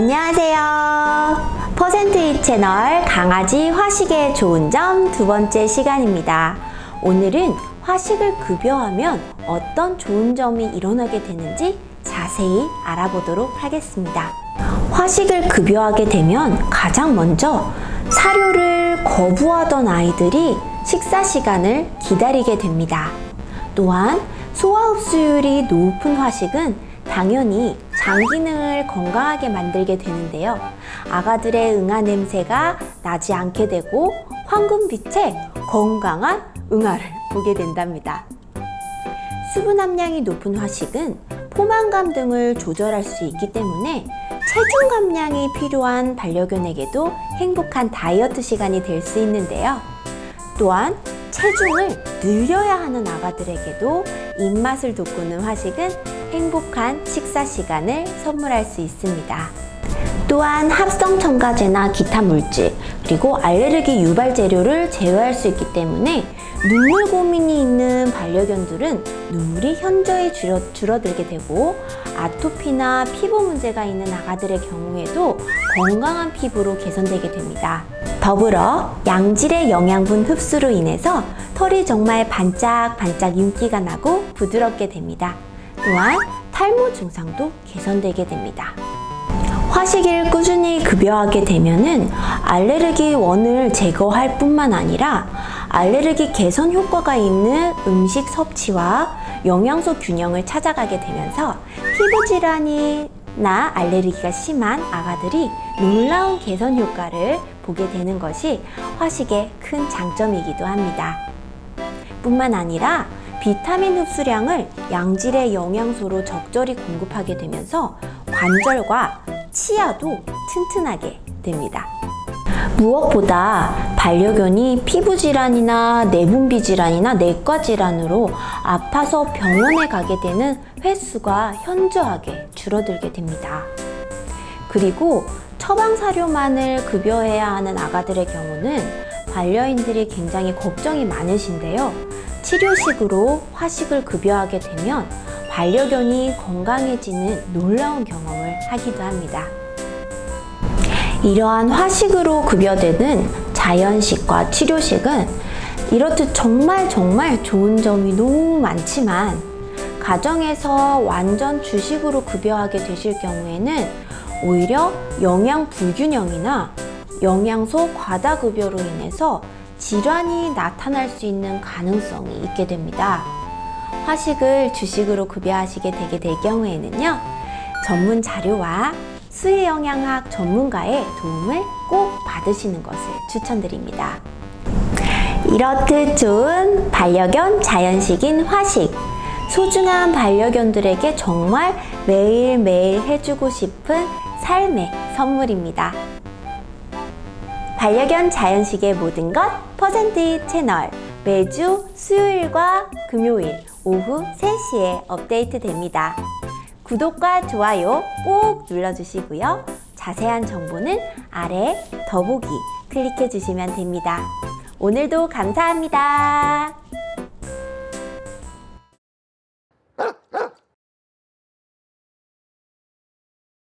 안녕하세요. 퍼센트잇 채널 강아지 화식의 좋은 점 두 번째 시간입니다. 오늘은 화식을 급여하면 어떤 좋은 점이 일어나게 되는지 자세히 알아보도록 하겠습니다. 화식을 급여하게 되면 가장 먼저 사료를 거부하던 아이들이 식사 시간을 기다리게 됩니다. 또한 소화 흡수율이 높은 화식은 당연히 장 기능을 건강하게 만들게 되는데요. 아가들의 응아 냄새가 나지 않게 되고 황금빛의 건강한 응아를 보게 된답니다. 수분 함량이 높은 화식은 포만감 등을 조절할 수 있기 때문에 체중 감량이 필요한 반려견에게도 행복한 다이어트 시간이 될 수 있는데요. 또한 체중을 늘려야 하는 아가들에게도 입맛을 돋구는 화식은 행복한 식사 시간을 선물할 수 있습니다. 또한 합성 첨가제나 기타 물질 그리고 알레르기 유발 재료를 제어할 수 있기 때문에 눈물 고민이 있는 반려견들은 눈물이 현저히 줄어, 줄어들게 되고 아토피나 피부 문제가 있는 아가들의 경우에도 건강한 피부로 개선되게 됩니다. 더불어 양질의 영양분 흡수로 인해서 털이 정말 반짝반짝 윤기가 나고 부드럽게 됩니다. 또한 탈모 증상도 개선되게 됩니다. 화식을 꾸준히 급여하게 되면은 알레르기 원을 제거할 뿐만 아니라 알레르기 개선 효과가 있는 음식 섭취와 영양소 균형을 찾아가게 되면서 피부 질환이나 알레르기가 심한 아가들이 놀라운 개선 효과를 보게 되는 것이 화식의 큰 장점이기도 합니다. 뿐만 아니라 비타민 흡수량을 양질의 영양소로 적절히 공급하게 되면서 관절과 치아도 튼튼하게 됩니다. 무엇보다 반려견이 피부 질환이나 내분비 질환이나 내과 질환으로 아파서 병원에 가게 되는 횟수가 현저하게 줄어들게 됩니다. 그리고 처방 사료만을 급여해야 하는 아가들의 경우는 반려인들이 굉장히 걱정이 많으신데요. 치료식으로 화식을 급여하게 되면 반려견이 건강해지는 놀라운 경험을 하기도 합니다. 이러한 화식으로 급여되는 자연식과 치료식은 이렇듯 정말 정말 좋은 점이 너무 많지만 가정에서 완전 주식으로 급여하게 되실 경우에는 오히려 영양 불균형이나 영양소 과다 급여로 인해서 질환이 나타날 수 있는 가능성이 있게 됩니다. 화식을 주식으로 급여하시게 되게 될 경우에는요, 전문 자료와 수의 영양학 전문가의 도움을 꼭 받으시는 것을 추천드립니다. 이렇듯 좋은 반려견 자연식인 화식. 소중한 반려견들에게 정말 매일매일 해주고 싶은 삶의 선물입니다. 반려견 자연식의 모든 것 퍼센트 채널 매주 수요일과 금요일 오후 3시에 업데이트 됩니다. 구독과 좋아요 꼭 눌러주시고요. 자세한 정보는 아래 더보기 클릭해 주시면 됩니다. 오늘도 감사합니다.